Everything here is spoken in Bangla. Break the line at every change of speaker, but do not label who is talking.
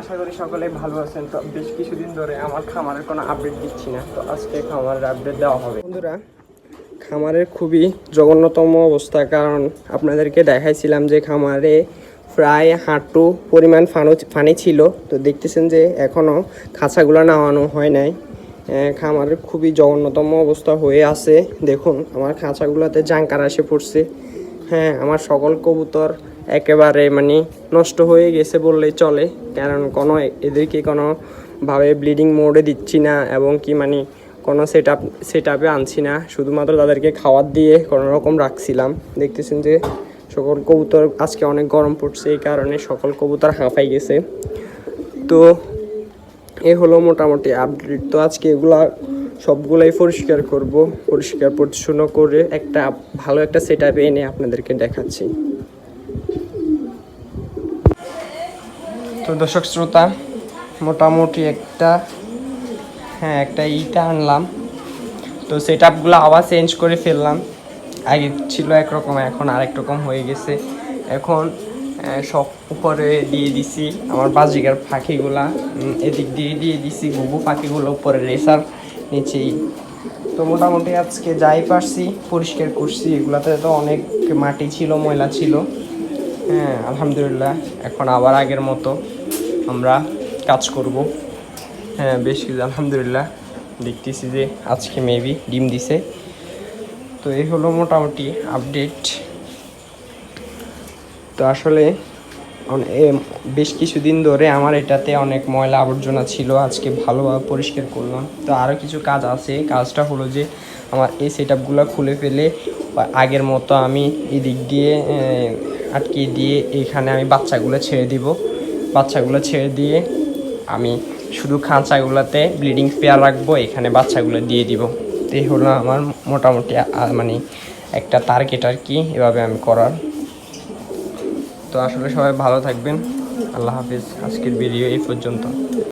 আশা করি সকলে ভালো আছেন। তো বেশ কিছুদিন ধরে আমার খামারের কোনো আপডেট দিচ্ছি না। তো আজকে খামারের আপডেট দেওয়া হবে। বন্ধুরা, খামারের খুবই জঘন্যতম অবস্থা, কারণ আপনাদেরকে দেখাইছিলাম যে খামারে প্রায় হাঁটু পরিমাণ ফানো ফানি ছিল। তো দেখতেছেন যে এখনও খাঁচাগুলো নামানো হয় নাই। খামারের খুবই জঘন্যতম অবস্থা হয়ে আছে। দেখুন, আমার খাঁচাগুলোতে জাঙ্কার এসে পড়ছে। হ্যাঁ আমার সকল কবুতর একেবারে মানে নষ্ট হয়ে গেছে বললেই চলে। কারণ কোনো এদেরকে কোনোভাবে ব্লিডিং মোডে দিচ্ছি না এবং কি মানে কোনো সেট আপ সেট আপে আনছি না। শুধুমাত্র তাদেরকে খাবার দিয়ে কোনো রকম রাখছিলাম। দেখতেছেন যে সকল কবুতর আজকে অনেক গরম পড়ছে, এই কারণে সকল কবুতর হাঁপাই গেছে। তো এ হলো মোটামুটি আপডেট তো আজকে এগুলা সবগুলাই পরিষ্কার করব, পরিষ্কার পরিচ্ছন্ন করে একটা ভালো একটা সেট এনে আপনাদেরকে দেখাচ্ছি। তো দর্শক শ্রোতা, মোটামুটি একটা হ্যাঁ একটা ইটা আনলাম। তো সেট আপগুলো আবার চেঞ্জ করে ফেললাম। আগে ছিল একরকম, এখন আরেক রকম হয়ে গেছে। এখন সব উপরে দিয়ে দিছি আমার বাজিকার পাখিগুলা। এদিক দিয়ে দিয়ে দিছি গুবু পাখিগুলো উপরে রেসার নিচেই। তো মোটামুটি আজকে যাই পারছি, পরিষ্কার করছি। এগুলাতে তো অনেক মাটি ছিল, ময়লা ছিল। হ্যাঁ আলহামদুলিল্লাহ, এখন আবার আগের মতো। আমরা কাজ করব। হ্যাঁ বেশ কিছু, আলহামদুলিল্লাহ। দেখতেছি যে আজকে মেবি ডিম দিছে। তো এই হলো মোটামুটি আপডেট তো আসলে বেশ কিছুদিন ধরে আমার এটাতে অনেক ময়লা আবর্জনা ছিল, আজকে ভালোভাবে পরিষ্কার করলাম। তো আরও কিছু কাজ আছে। কাজটা হলো যে আমার এই সেট খুলে ফেলে আগের মতো আমি এদিক দিয়ে আটকে দিয়ে এখানে আমি বাচ্চাগুলো ছেড়ে দিব। বাচ্চাগুলো ছেড়ে দিয়ে আমি শুধু খাঁচাগুলোতে ব্লিডিং পেয়ার রাখব, এখানে বাচ্চাগুলো দিয়ে দিব। তো এই হলো আমার মোটামুটি মানে একটা টার্গেট আর কি এভাবে আমি করার। তো আসলে সবাই ভালো থাকবেন। আল্লাহ হাফিজ। আজকের ভিডিও এই পর্যন্ত।